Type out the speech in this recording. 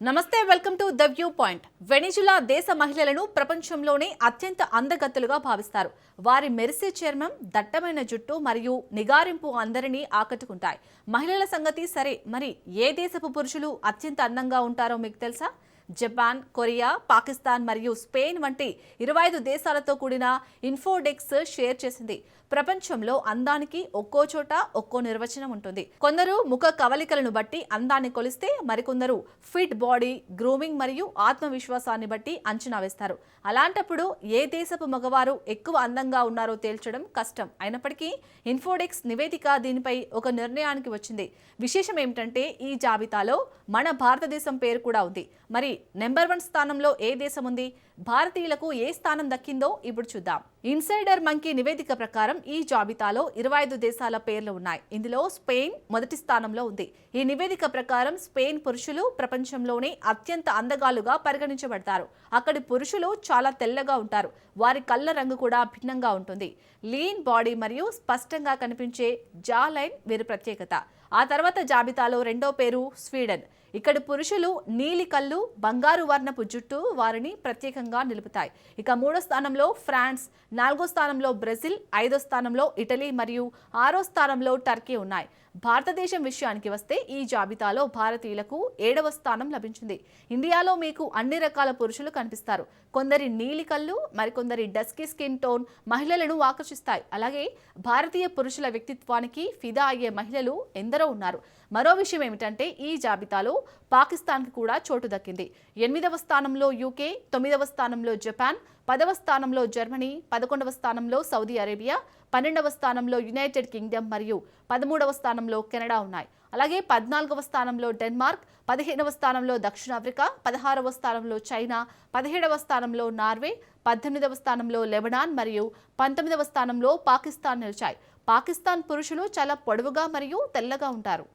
నమస్తే welcome to the viewpoint. Venezuela దేశ మహిళలను ప్రపంచంలోనే అత్యంత అందగత్తులుగా భావిస్తారు. వారి మెరిసే చర్మం దట్టమైన జుట్టు మరియు నిగారింపు అందరినీ ఆకట్టుకుంటాయి. మహిళల సంగతి సరే మరి ఏ దేశపు పురుషులు అత్యంత అందంగా ఉంటారో మీకు తెలుసా? జపాన్ కొరియా పాకిస్తాన్ మరియు స్పెయిన్ వంటి ఇరవై ఐదు దేశాలతో కూడిన ఇన్ఫోడెక్స్ షేర్ చేసింది. ప్రపంచంలో అందానికి ఒక్కో చోట ఒక్కో నిర్వచనం ఉంటుంది. కొందరు ముఖ కవలికలను బట్టి అందాన్ని కొలిస్తే మరికొందరు ఫిట్ బాడీ గ్రూమింగ్ మరియు ఆత్మవిశ్వాసాన్ని బట్టి అంచనా వేస్తారు. అలాంటప్పుడు ఏ దేశపు మగవారు ఎక్కువ అందంగా ఉన్నారో తేల్చడం కష్టం. అయినప్పటికీ ఇన్ఫోడెక్స్ నివేదిక దీనిపై ఒక నిర్ణయానికి వచ్చింది. విశేషం ఏమిటంటే ఈ జాబితాలో మన భారతదేశం పేరు కూడా ఉంది. మరి నెంబర్ వన్ స్థానంలో ఏ దేశం ఉంది? భారతీయులకు ఏ స్థానం దక్కిందో ఇప్పుడు చూద్దాం. ఇన్సైడర్ మంకీ నివేదిక ప్రకారం ఈ జాబితాలో ఇరవై ఐదు దేశాల పేర్లు ఉన్నాయి. ఇందులో స్పెయిన్ మొదటి స్థానంలో ఉంది. ఈ నివేదిక ప్రకారం స్పెయిన్ పురుషులు ప్రపంచంలోనే అత్యంత అందగాలుగా పరిగణించబడతారు. అక్కడి పురుషులు చాలా తెల్లగా ఉంటారు. వారి కళ్ళ రంగు కూడా భిన్నంగా ఉంటుంది. లీన్ బాడీ మరియు స్పష్టంగా కనిపించే జా లైన్ వీరి ప్రత్యేకత. ఆ తర్వాత జాబితాలో రెండో పేరు స్వీడన్. ఇక్కడి పురుషులు నీలి కళ్ళు బంగారు వర్ణపు జుట్టు వారిని ప్రత్యేకంగా నిలుపుతాయి. ఇక మూడో స్థానంలో ఫ్రాన్స్ నాలుగో స్థానంలో బ్రెజిల్ ఐదో స్థానంలో ఇటలీ మరియు ఆరో స్థానంలో టర్కీ ఉన్నాయి. భారతదేశం విషయానికి వస్తే ఈ జాబితాలో భారతీయులకు ఏడవ స్థానం లభించింది. ఇండియాలో మీకు అన్ని రకాల పురుషులు కనిపిస్తారు. కొందరి నీలి కళ్ళు మరికొందరి డస్కీ స్కిన్ టోన్ మహిళలను ఆకర్షిస్తాయి. అలాగే భారతీయ పురుషుల వ్యక్తిత్వానికి ఫిదా అయ్యే మహిళలు ఎందరో ఉన్నారు. మరో విషయం ఏమిటంటే ఈ జాబితాలో పాకిస్తాన్కి కూడా చోటు దక్కింది. ఎనిమిదవ స్థానంలో యూకే తొమ్మిదవ స్థానంలో జపాన్ పదవ స్థానంలో జర్మనీ పదకొండవ స్థానంలో సౌదీ అరేబియా పన్నెండవ స్థానంలో యునైటెడ్ కింగ్డమ్ మరియు పదమూడవ స్థానంలో కెనడా ఉన్నాయి. అలాగే పద్నాలుగవ స్థానంలో డెన్మార్క్ పదిహేనవ స్థానంలో దక్షిణాఫ్రికా పదహారవ స్థానంలో చైనా పదిహేడవ స్థానంలో నార్వే పద్దెనిమిదవ స్థానంలో లెబనాన్ మరియు పంతొమ్మిదవ స్థానంలో పాకిస్తాన్ నిలిచాయి. పాకిస్తాన్ పురుషులు చాలా పొడవుగా మరియు తెల్లగా ఉంటారు.